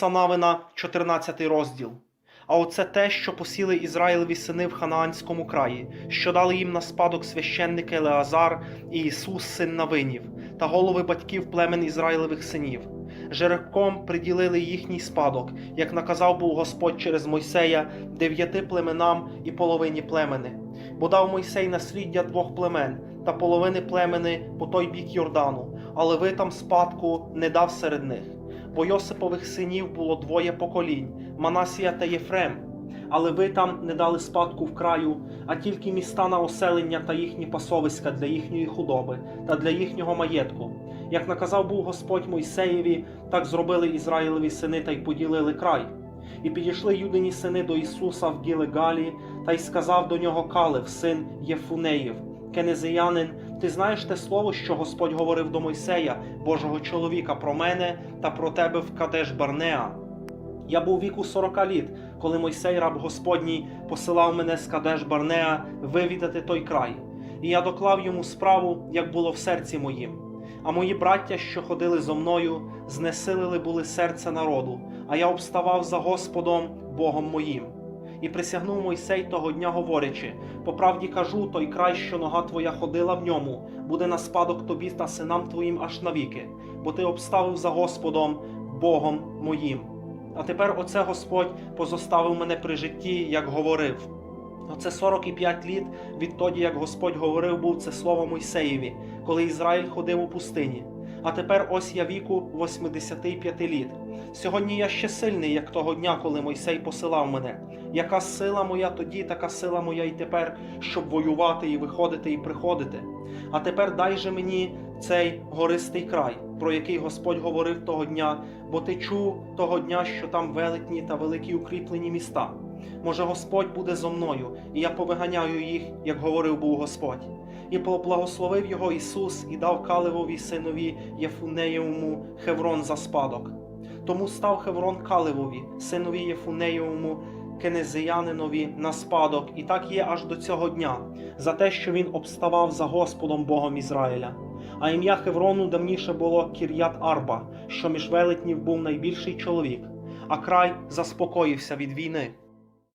Санавина, 14 розділ. А оце те, що посіли Ізраїлеві сини в Ханаанському краї, що дали їм на спадок священники Елеазар і Ісус, син Навинів, та голови батьків племен Ізраїлевих синів. Жеребком приділили їхній спадок, як наказав був Господь через Мойсея дев'яти племенам і половині племени. Бо дав Мойсей насліддя двох племен та половини племени по той бік Йордану, але ви там спадку не дав серед них бо Йосипових синів було двоє поколінь Манасія та Єфрем. Але ви там не дали спадку в краю, а тільки міста на оселення та їхні пасовиська для їхньої худоби та для їхнього маєтку. Як наказав був Господь Мойсеєві, так зробили Ізраїлеві сини та й поділили край. І підійшли юдині сини до Ісуса в Гілегалі, та й сказав до нього Калев, син Єфунеїв, Кенезиянин, ти знаєш те слово, що Господь говорив до Мойсея, Божого чоловіка, про мене та про тебе в Кадеш Барнеа. Я був віку сорока літ, коли Мойсей, раб Господній, посилав мене з Кадеш Барнеа вивідати той край, і я доклав йому справу, як було в серці моїм. А мої браття, що ходили зо мною, знесилили були серце народу, а я обставав за Господом, Богом моїм. І присягнув Мойсей того дня, говорячи: по правді кажу, той край, що нога твоя ходила в ньому, буде на спадок тобі та синам твоїм аж навіки, бо ти обставив за Господом, Богом моїм. А тепер оце Господь позоставив мене при житті, як говорив. Оце 45 літ відтоді, як Господь говорив, був це слово Мойсеєві, коли Ізраїль ходив у пустині. А тепер ось я віку 85 літ. Сьогодні я ще сильний, як того дня, коли Мойсей посилав мене. Яка сила моя тоді, така сила моя і тепер, щоб воювати і виходити і приходити. А тепер дай же мені цей гористий край, про який Господь говорив того дня, бо ти чув того дня, що там велетні та великі укріплені міста. Може, Господь буде зо мною, і я повиганяю їх, як говорив був Господь. І поблагословив його Ісус і дав Калевові синові Єфунеєвому Хеврон за спадок. Тому став Хеврон Калевові, синові Єфунеєвому, Кенезиянинові на спадок, і так є аж до цього дня, за те, що він обставав за Господом Богом Ізраїля. А ім'я Хеврону давніше було Кір'ят Арба, що між велетнів був найбільший чоловік, а край заспокоївся від війни.